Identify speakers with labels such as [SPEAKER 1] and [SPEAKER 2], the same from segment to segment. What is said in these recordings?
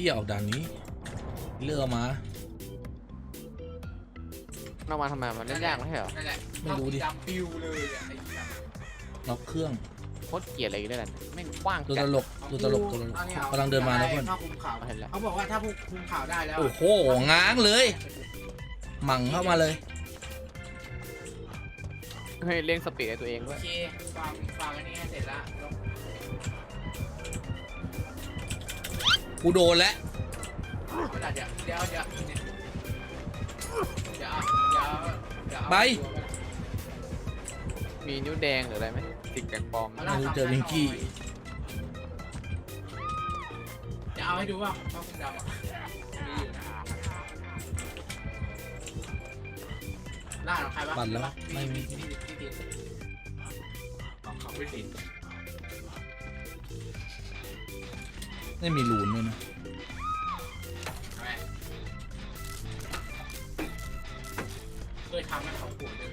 [SPEAKER 1] ที่ออกด่านนี้ เลือกเอามา
[SPEAKER 2] นอกมาทำไมมันเล่นยากไม่ใช่เหรอ
[SPEAKER 3] นั่นแหละ
[SPEAKER 1] ไม่รู้ดิ
[SPEAKER 3] ดำปิวเลยอะไอ้ด
[SPEAKER 1] ล็อกเครื่อง
[SPEAKER 2] โคตรเกลียดอะไรกันด้วยกันไม่งกว้าง
[SPEAKER 1] ตัว
[SPEAKER 2] จั
[SPEAKER 1] ต
[SPEAKER 2] ด
[SPEAKER 1] ลกำตัวตลก ตัวตลก
[SPEAKER 3] อานี่อ
[SPEAKER 1] กำลังเดินมานะเพื่อน
[SPEAKER 3] ผ้าคลุมขาว
[SPEAKER 2] เห็นแล้ว
[SPEAKER 3] เขาบอกว่าถ้าพวกคลุมขาวได้แล้ว
[SPEAKER 1] โอ้โห ง้างเลย หมั่งเข้ามาเลย
[SPEAKER 2] เฮ้ยเลี้ยงสปีดให้ตัวเอง
[SPEAKER 3] โอ
[SPEAKER 2] ด้วย
[SPEAKER 3] เคฟังฟังอันนี้ให้เสร็จละลง
[SPEAKER 1] กูโดนแล้ว
[SPEAKER 3] เอาละเดี๋ยวเดี๋ยวเดี๋ยวเดี๋ยวเดี๋ยวเดี๋ยวเดี๋ยวเอา
[SPEAKER 1] ไป
[SPEAKER 2] มีนิ้วแดงหรืออะไรไหมติดแกงปลอม
[SPEAKER 3] เอาละ
[SPEAKER 1] ไม่รู้เจอวิงกี้
[SPEAKER 3] จะเอาให้ดูว่าผ้าคลุมดำอะมีอยู่นะล่าของใครวะ
[SPEAKER 1] ปั่นแล้วไม่มี
[SPEAKER 3] ที่ที่ที่ที่ของเขาไม่ติด
[SPEAKER 1] ไม่มีรูนด้วยนะ
[SPEAKER 3] เคยทำให้เขาปวดเลย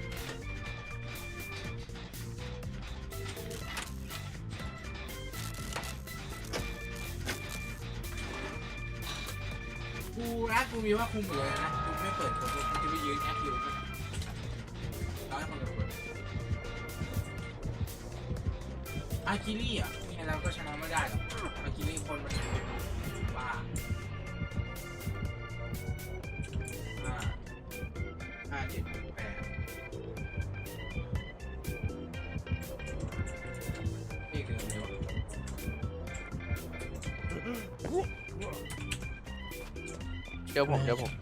[SPEAKER 3] กูนะกูมีว่าคุมอยู่เลยนะกูไม่เปิดกูจะไปยืนแอคอยู่นะร้อยคนละคนอาคิลี่อะยังไงเราก็ชนะไม่ได้หรอก จอ
[SPEAKER 2] ผมเจอผม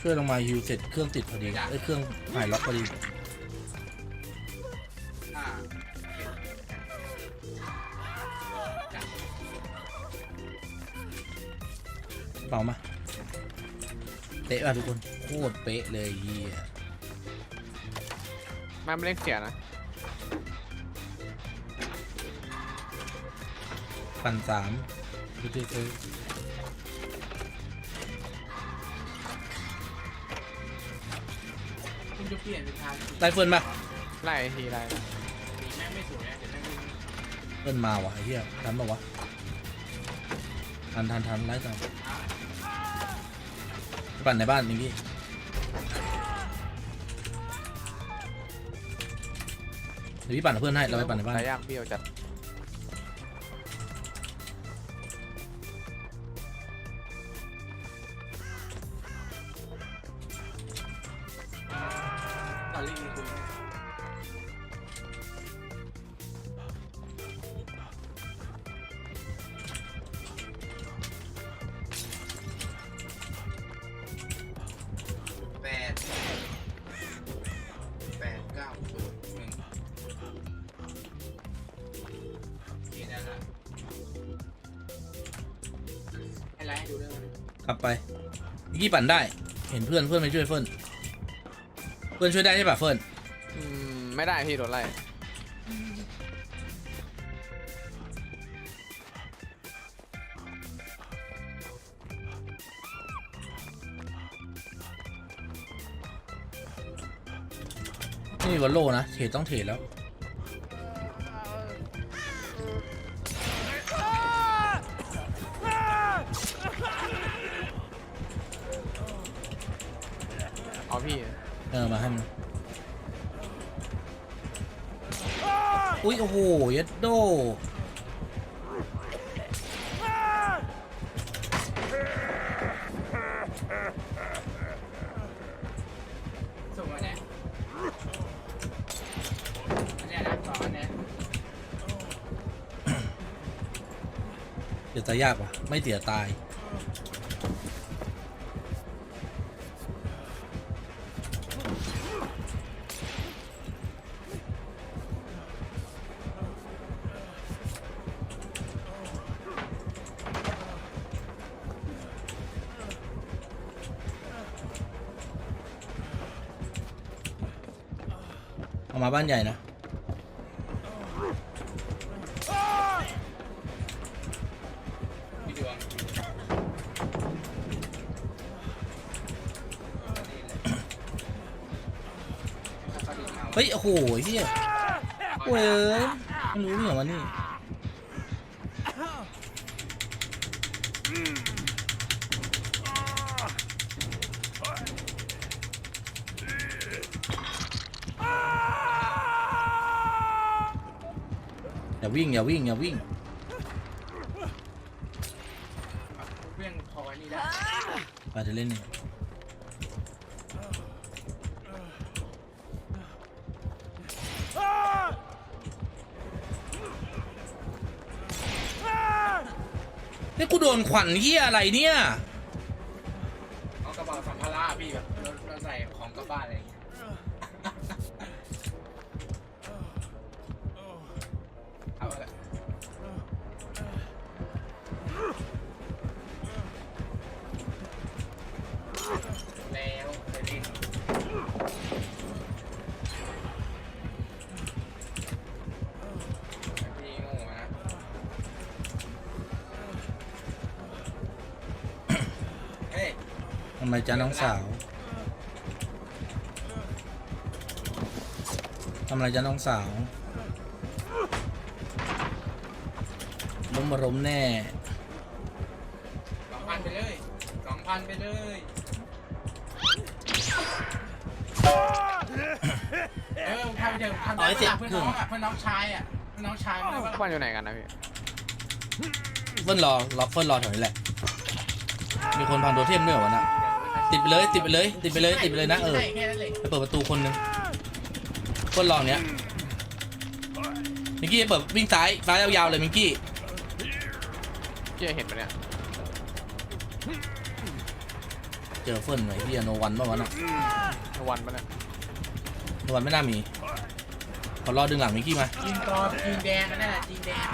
[SPEAKER 1] ช่วยลงมาฮิวเสร็จเครื่องติดพอดีไอ้ยเครื่องหายล็อกพอดี
[SPEAKER 3] ห้าเจ็ด
[SPEAKER 1] เปล่ามาเป๊ะป่ะทุกคนโคตรเป๊ะเลยเฮีย
[SPEAKER 2] มันไม่เล่นเสียนะ
[SPEAKER 1] ปั่นสามดูดิเออ
[SPEAKER 3] คุณจะเปลี่ยนเป็นทาง
[SPEAKER 1] ไล่เฟิร์นป่ะ
[SPEAKER 2] ไล่ทีไล่
[SPEAKER 3] สีแม่งไม่สวยนะเดี๋ยวแม่งไม่
[SPEAKER 1] เฟิร์นมาว่ะไอ้เหี้ยทันป่าวะทันทันทันไล่ตามปั่นในบ้านนี่พี่เดี๋ยวพี่ปั่นกับเพื่อนให้เราไปปั่นในบ้าน
[SPEAKER 2] แต่ยากเบี้ยวจัด
[SPEAKER 3] ด้วยมั้ย
[SPEAKER 1] กลับไปเมื่อกี้ปั่นได้ เห็นเพื่อนเพื่อนไปช่วยเฟิร์นเพื่อนช่วยได้ใช่ป่ะเฟิร์น
[SPEAKER 2] อืมไม่ได้พี่โดนไล่
[SPEAKER 1] ไม่มีวอลโล่นะเทรดต้องเทรดแล้ว
[SPEAKER 2] อ
[SPEAKER 1] อมาให้มันอุ้ยโอ้โหเยัดโด
[SPEAKER 3] ส่งมาเนี่ยอันเนี้ยนะสองอันเนี้ย
[SPEAKER 1] เดี๋ยวจะยากว่ะ ไม่เสียตาย อกมาบ้านใหญ่นะเฮ้ย โอ้โหเฮียโอ้ยเอ้ยไม่รู้เหรอวะนี่ อย่าวิ่งอย่าวิ่งอย่าวิ่ง
[SPEAKER 3] เพื่อนพอไว้นี่ได้
[SPEAKER 1] ไปจะเล่นนี่นี่กูโดนขวัญเฮียอะไรเนี่ย
[SPEAKER 3] เอากระเป๋าสัมภาระพี่แบบเราเราใส่ของกลับบ้านอะไรอย่างเงี้ย
[SPEAKER 1] ทำไมจ๊ะน้องสาวทำอะไรจ๊ะน้องสาวล้มมาล้มแน่
[SPEAKER 3] สองพันไปเลยสองพันไปเลยเออทำไปเถอะทำ
[SPEAKER 1] เอาให้เสร็จ
[SPEAKER 3] เพื่อนน้องอะเพื่อนน้องชายอะเพื่อนน้องชายมันเลยว่า
[SPEAKER 2] บ้านอยู่ไหนกันนะพี่
[SPEAKER 1] เฟิ่นรอรอเฟิ่นรอแถวนี้แหละ มีคนพังโดเทมด้วยเหรอวะน่ะ ติดไปเลยติดไปเลยติดไปเลยติดไปเลยนะเออ
[SPEAKER 3] ใช่แค่นั้นเลย
[SPEAKER 1] ไปเปิดประตูคนหนึงเฟิ่นรออย่างเนี้ยมิงกี้เปิดวิ่งซ้ายซ้ายยาวๆเลยมิงกี้
[SPEAKER 2] พี่เห็นปะเนี่ย
[SPEAKER 1] เจอเฟิ่นหน่อยพี่โนวันเมื่อวานน่ะ
[SPEAKER 2] วันปะเนี่ย
[SPEAKER 1] โนวันไม่น่ามีขอรอดึงหลังมิงกี้มา
[SPEAKER 3] จีนกรอบจีนแดงนั่นแหละจีนแดง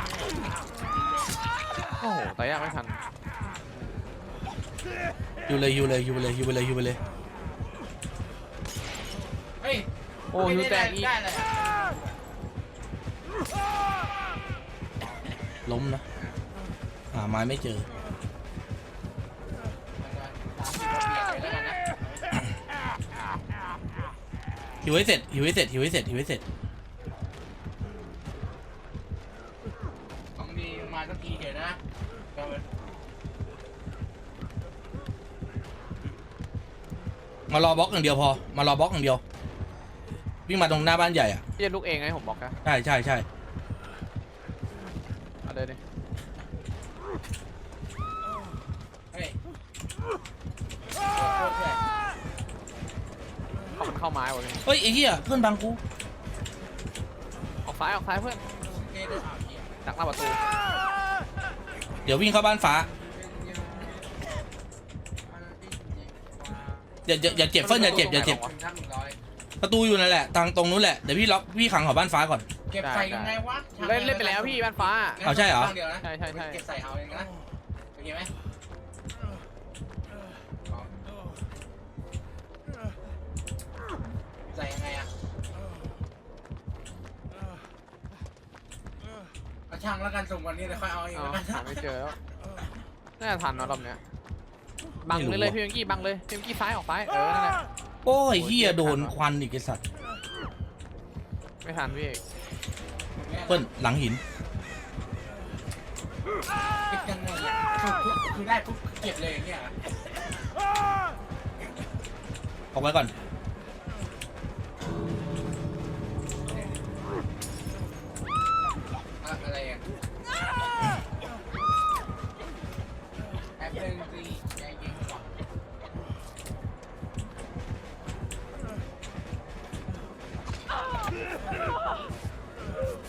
[SPEAKER 2] โอ้โหตายยากไม่ทัน
[SPEAKER 1] อยู่เลยอยู่เลยอยู่ไปเลยอยู่ไปเลยอยู่ไปเลย
[SPEAKER 3] เฮ้ย
[SPEAKER 2] โอ้ฮิวแตกอีก
[SPEAKER 3] ได้เลย
[SPEAKER 1] ล้มนะหาไม้ไม่เจอหิวให้เสร็จหิวให้เสร็จหิวให้เสร็จหิวให้เสร็จ
[SPEAKER 3] ของดีมาสักทีเถอะนะ
[SPEAKER 1] มารอบล็อกอย่างเดียวพอ มารอบล็อกอย่างเดียว วิ่งมาตรงหน้าบ้านใหญ่อะ
[SPEAKER 2] พี่จะลุกเองไงผมบอกนะ
[SPEAKER 1] ใช่ใช่ใช่
[SPEAKER 2] เอาเลยดิ
[SPEAKER 3] เฮ้ยโคตรเลย
[SPEAKER 2] เข้ามันเข้าไม้วะพี่
[SPEAKER 1] เฮ้ยไอ้เหี้ยเพื่อนบังกู
[SPEAKER 2] ออกซ้ายออกซ้ายเพื่อน
[SPEAKER 3] เท่ด้วยอะเหี้ย
[SPEAKER 2] ดักหน้าประตู
[SPEAKER 1] เดี๋ยววิ่งเข้าบ้านฟ้า อย่าอย่าอย่าเจ็บเฟิร์นอย่าเจ็บอย่าเจ็บ
[SPEAKER 3] ถึงท่านหนึ่งร้อย
[SPEAKER 1] ประตูอยู่นั่นแหละทางตรงนู้นแหละเดี๋ยวพี่ล็อกพี่ขังหอบ้านฟ้าก่อน
[SPEAKER 3] เก็บใส่ยังไงวะ
[SPEAKER 2] เล่นเล่นไปแล้วพี่บ้านฟ้า
[SPEAKER 1] เอาใช่เหรอ
[SPEAKER 3] ข้างดียวนะ
[SPEAKER 2] ใช่ใช่ใช่
[SPEAKER 3] เก็บใส่เอาเองนะโอเคไหมใส่ยังไงอะเอาช่างแล้วกันส่งวันนี้เดี๋ยวค่อยเอาเอง
[SPEAKER 2] เอา
[SPEAKER 3] แล้วกัน
[SPEAKER 2] หาไม่เจอแล้วน่าจะทันเนอะรอบเนี้ย บังเลยเลยพี่เมงกี้บังเลยพี่เมงกี้ซ้ายออกซ้ายเออนั่นแหละ
[SPEAKER 1] โอ้ยเหี้ยโดนควันอีกไอ้สัตว์
[SPEAKER 2] ไม่ทันพี่เอก
[SPEAKER 1] เฟิร์นหลังหิน
[SPEAKER 3] เก็บยังไงอะคือคือได้ปุ๊บเก็บเลยอย่างเงี้ยเหรอ
[SPEAKER 1] เอาไว้ก่อน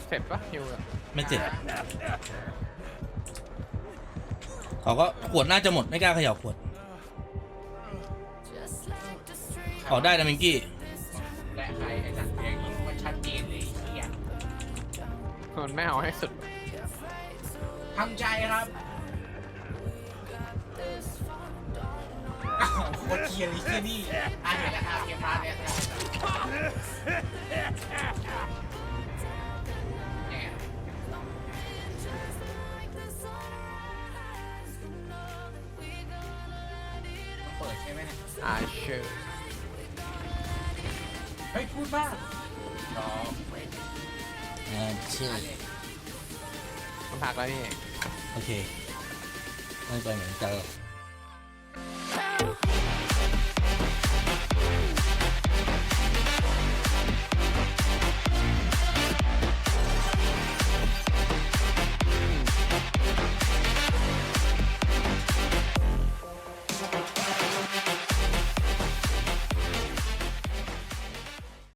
[SPEAKER 3] เส
[SPEAKER 2] ร็จปะฮิวอะ
[SPEAKER 1] ไม่เจ็บเขาก็ขวดน่าจะหมดไม่กล้าเขย่าขวดขอได้นะมิงกี้
[SPEAKER 3] และใครไอ้สัตว์เลี้ยงยิงมันชัดเจนเลยไอ้เหี้ย
[SPEAKER 2] มันไม่เอาให้สุด
[SPEAKER 3] ทำใจครับอ้าวโคตรเคียร์เลยที่นี่อะเห็นแล้วอะเกมพาร์ทเนี่ยเนี่ย ใช่ไหมเนี่ย
[SPEAKER 2] อาเชอร์
[SPEAKER 3] เฮ้ยพูดบ้างรอไป
[SPEAKER 1] อ่าเชื่อ
[SPEAKER 3] อันนี้
[SPEAKER 2] มันพักแล้วพี่เอก
[SPEAKER 1] โอเค ไม่ไปเหมือนกันหรอก